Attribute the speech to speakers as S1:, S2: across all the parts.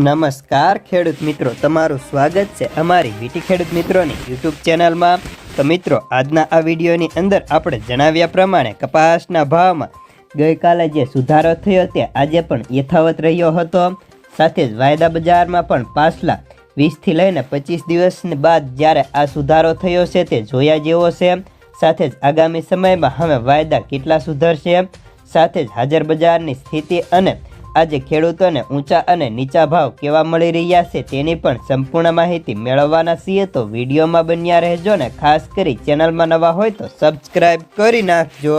S1: નમસ્કાર, ખેડૂત મિત્રો. તમારું સ્વાગત છે અમારી વીટી ખેડૂત મિત્રોની યુટ્યુબ ચેનલમાં. તો મિત્રો, આજના આ વિડીયોની અંદર આપણે જણાવ્યા પ્રમાણે કપાસના ભાવમાં ગઈકાલે જે સુધારો થયો તે આજે પણ યથાવત રહ્યો હતો. સાથે જ વાયદા બજારમાં પણ પાછલા વીસથી લઈને પચીસ દિવસ બાદ જ્યારે આ સુધારો થયો છે તે જોયા જેવો છે. સાથે જ આગામી સમયમાં હવે વાયદા કેટલા સુધરશે? સાથે જ હાજર બજારની સ્થિતિ અને આજે ખેડૂતોને ઊંચા અને નીચા ભાવ કેવા મળી રહ્યા છે તેની પણ સંપૂર્ણ માહિતી મેળવવાના છીએ તો વિડીયોમાં બન્યા રહેજો ને ખાસ કરી ચેનલમાં નવા હોય તો સબસ્ક્રાઈબ કરી નાખજો.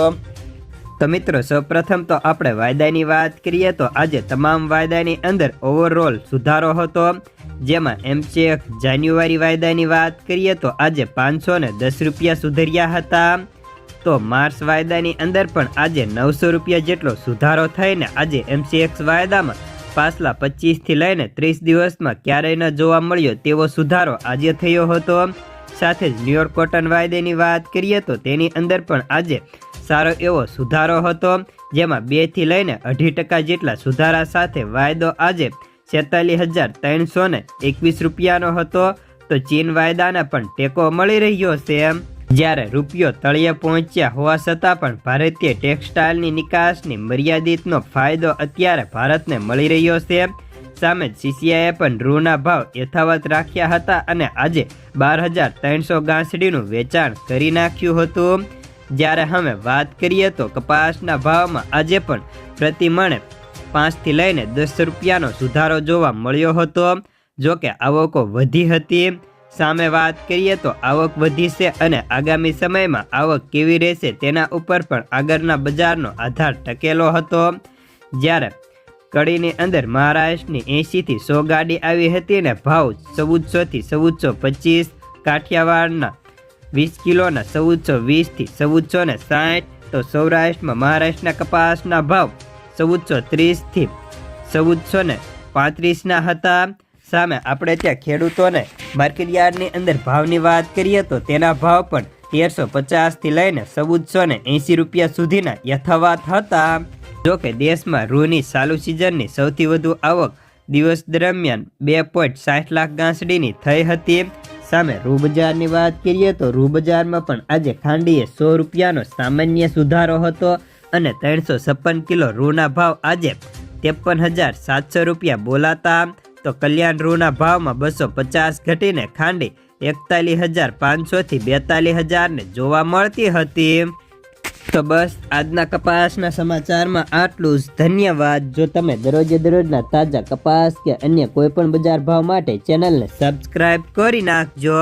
S1: તો મિત્રો, સૌપ્રથમ તો આપણે વાયદાની વાત કરીએ તો આજે તમામ વાયદાની અંદર ઓવરઓલ સુધારો હતો. જેમાં એમચેક જાન્યુઆરી વાયદાની વાત કરીએ તો આજે પાંચસો દસ રૂપિયા સુધર્યા હતા. તો માર્ચ વાયદાની અંદર પણ આજે નવસો રૂપિયા જેટલો સુધારો થઈને આજે એમસીએક્સ વાયદામાં પાછલા પચીસથી લઈને ત્રીસ દિવસમાં ક્યારેય ન જોવા મળ્યો તેવો સુધારો આજે થયો હતો. સાથે જ ન્યુયોર્ક કોટન વાયદાની વાત કરીએ તો તેની અંદર પણ આજે સારો એવો સુધારો હતો, જેમાં બેથી લઈને અઢી ટકા જેટલા સુધારા સાથે વાયદો આજે છેતાલીસ હજાર ત્રણસો ને એકવીસ રૂપિયાનો હતો. તો ચીન વાયદાને પણ ટેકો મળી રહ્યો છે. એમ જ્યારે રૂપિયો તળિયે પહોંચ્યા હોવા છતાં પણ ભારતીય ટેક્સટાઇલની નિકાસની મર્યાદિતનો ફાયદો અત્યારે ભારતને મળી રહ્યો છે. સામે સીસીઆઈએ પણ રૂના ભાવ યથાવત રાખ્યા હતા અને આજે બાર હજાર ત્રણસો ગાંસડીનું વેચાણ કરી નાખ્યું હતું. જ્યારે હવે વાત કરીએ તો કપાસના ભાવમાં આજે પણ પ્રતિમણે પાંચથી લઈને દસ રૂપિયાનો સુધારો જોવા મળ્યો હતો. જોકે આવકો વધી હતી. સામે વાત કરીએ તો આવક વધી છે અને આગામી સમયમાં આવક કેવી રહેશે તેના ઉપર પણ આગળના બજારનો આધાર ટકેલો હતો. જ્યારે કડીની અંદર મહારાષ્ટ્રની એંશીથી સો ગાડી આવી હતી ને ભાવ ચૌદસોથી ચૌદસો પચીસ, કાઠિયાવાડના વીસ કિલોના ચૌદસો વીસથી ચૌદસો ને સાઠ, તો સૌરાષ્ટ્રમાં મહારાષ્ટ્રના કપાસના ભાવ ચૌદસો ત્રીસથી ચૌદસો ને પાંત્રીસના હતા. સામે આપણે ત્યાં ખેડૂતોને માર્કેટયાર્ડની અંદર ભાવની વાત કરીએ તો તેના ભાવ પણ તેરસો પચાસથી લઈને ચૌદસો ને એંસી રૂપિયા સુધીના યથાવત હતા. જો કે દેશમાં રૂની ચાલુ સિઝનની સૌથી વધુ આવક દિવસ દરમિયાન બે પોઈન્ટ સાઠ લાખ ગાંસડીની થઈ હતી. સામે રૂ બજારની વાત કરીએ તો રૂ બજારમાં પણ આજે ખાંડીએ સો રૂપિયાનો સામાન્ય સુધારો હતો અને ત્રણસો છપ્પન કિલો રૂના ભાવ આજે ત્રેપન હજાર સાતસો રૂપિયા બોલાતા. તો કલ્યાણ રૂના ભાવમાં બસો પચાસ ઘટીને ખાંડી એકતાલીસ હજાર પાંચસોથી બેતાલીસ હજારને જોવા મળતી હતી. તો બસ, આજના કપાસના સમાચારમાં આટલું જ. ધન્યવાદ. જો તમે દરરોજે દરરોજના તાજા કપાસ કે અન્ય કોઈ પણ બજાર ભાવ માટે ચેનલને સબસ્ક્રાઇબ કરી નાખજો.